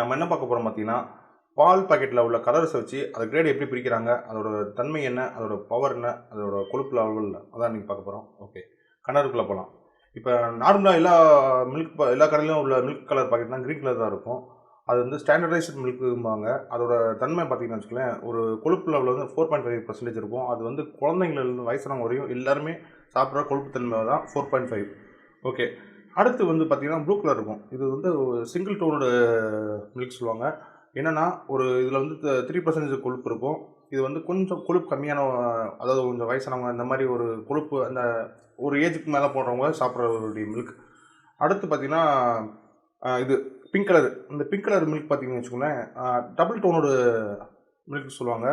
நம்ம என்ன பார்க்க போகிறோம் பார்த்தீங்கன்னா பால் பாக்கெட்டில் உள்ள கலர்ஸ் வச்சு அது கிரேட் எப்படி பிரிக்கிறாங்க அதோட தன்மை என்ன அதோட பவர் என்ன அதோட கொழுப்பு லெவல் அதான் நீங்கள் பார்க்க போகிறோம் ஓகே கலருக்குள்ளே போகலாம் இப்போ நார்மலாக எல்லா மில்க் எல்லா கடையிலும் உள்ள மில்க் கலர் பாக்கெட்னா க்ரீன் கலர் தான் இருக்கும். அது வந்து ஸ்டாண்டர்டைஸ்ட் மில்க்கும்பாங்க அதோட தன்மை பார்த்தீங்கன்னு வச்சுக்கலேன் ஒரு கொழுப்பு லெவல் வந்து ஃபோர் பாயிண்ட் ஃபைவ் பர்சன்டேஜ் இருக்கும். அது வந்து குழந்தைங்கள்லேருந்து வயசானவங்க வரையும் எல்லாருமே சாப்பிட்ற கொழுப்பு தன்மை தான் ஃபோர் பாயிண்ட் ஃபைவ் ஓகே அடுத்து வந்து பார்த்தீங்கன்னா ப்ளூ கலர் இருக்கும். இது வந்து சிங்கிள் டோனோட மில்க் சொல்லுவாங்க. என்னென்னா ஒரு இதில் வந்து த்ரீ பர்சன்டேஜ் கொழுப்பு இருக்கும். இது வந்து கொஞ்சம் கொழுப்பு கம்மியான அதாவது கொஞ்சம் வயசானவங்க இந்த மாதிரி ஒரு கொழுப்பு அந்த ஒரு ஏஜுக்கு மேலே போடுறவங்க சாப்பிட்றவருடைய மில்க் அடுத்து பார்த்தீங்கன்னா இது பிங்க் கலர் இந்த பிங்க் கலர் மில்க் பார்த்தீங்கன்னு வச்சுக்கோங்களேன் டபுள் டோனோட மில்க் சொல்லுவாங்க.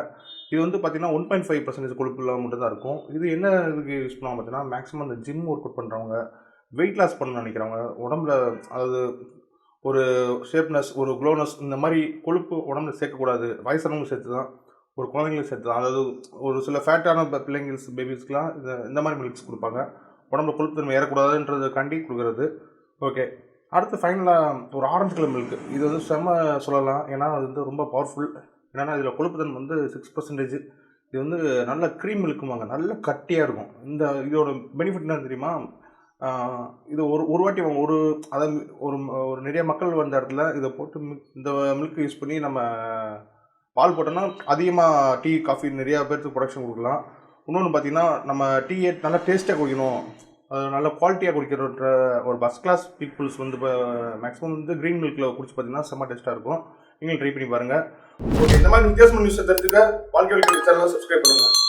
இது வந்து பார்த்தீங்கன்னா ஒன் பாயிண்ட் ஃபைவ் பர்சன்டேஜ் கொழுப்புல மட்டும்தான் இருக்கும். இது என்ன இதுக்கு யூஸ் பண்ணுவாங்க பார்த்தீங்கன்னா மேக்ஸிமம் இந்த ஜிம் ஒர்க் அவுட் பண்ணுறவங்க வெயிட் லாஸ் பண்ணணும்னு நினைக்கிறவங்க உடம்புல அதாவது ஒரு ஷேப்னஸ் ஒரு க்ளோனஸ் இந்த மாதிரி கொழுப்பு உடம்புல சேர்க்கக்கூடாது. வயசானவங்க சேர்த்து தான் ஒரு குழந்தைங்களுக்கு சேர்த்து தான் அதாவது ஒரு சில ஃபேட்டான பிள்ளைங்கள்ஸ் பேபிஸ்க்குலாம் இந்த இந்த மாதிரி மில்க்ஸ் கொடுப்பாங்க. உடம்புல கொழுப்பு தன்மை ஏறக்கூடாதுன்றதுக்காண்டி கொடுக்குறது. ஓகே அடுத்து ஃபைனலாக ஒரு ஆரஞ்சு கலர் மில்க் இது வந்து செம்ம சொல்லலாம். ஏன்னா அது வந்து ரொம்ப பவர்ஃபுல் ஏன்னா இதில் கொழுப்பு தன்மை வந்து சிக்ஸ் பர்சன்டேஜ் இது வந்து நல்ல க்ரீம் மில்க்குமாங்க நல்ல கட்டியாக இருக்கும். இந்த இதோட பெனிஃபிட் என்ன தெரியுமா? இது ஒரு ஒரு வாட்டி அவங்க ஒரு அதாவது ஒரு ஒரு நிறைய மக்கள் வந்த இடத்துல இதை போட்டு இந்த மில்க் யூஸ் பண்ணி நம்ம பால் போட்டோம்னா அதிகமாக டீ காஃபி நிறையா பேர்த்துக்கு ப்ரொடக்ஷன் கொடுக்கலாம். இன்னொன்று பார்த்தீங்கன்னா நம்ம டீயை நல்லா டேஸ்ட்டாக குடிக்கணும். அது நல்ல குவாலிட்டியாக குடிக்கிற ஒரு பஸ் கிளாஸ் பீப்புள்ஸ் வந்து இப்போ மேக்ஸிமம் வந்து க்ரீன் மில்கில் குடிச்சு பார்த்தீங்கன்னா செம்ம டேஸ்ட்டாக இருக்கும். நீங்களும் ட்ரை பண்ணி பாருங்கள் ஓகே இந்த மாதிரி வித்தியாசமான நியூஸை தெரிஞ்சுக்க வாழ்க்கை சேனலை சப்ஸ்கிரைப் பண்ணுங்கள்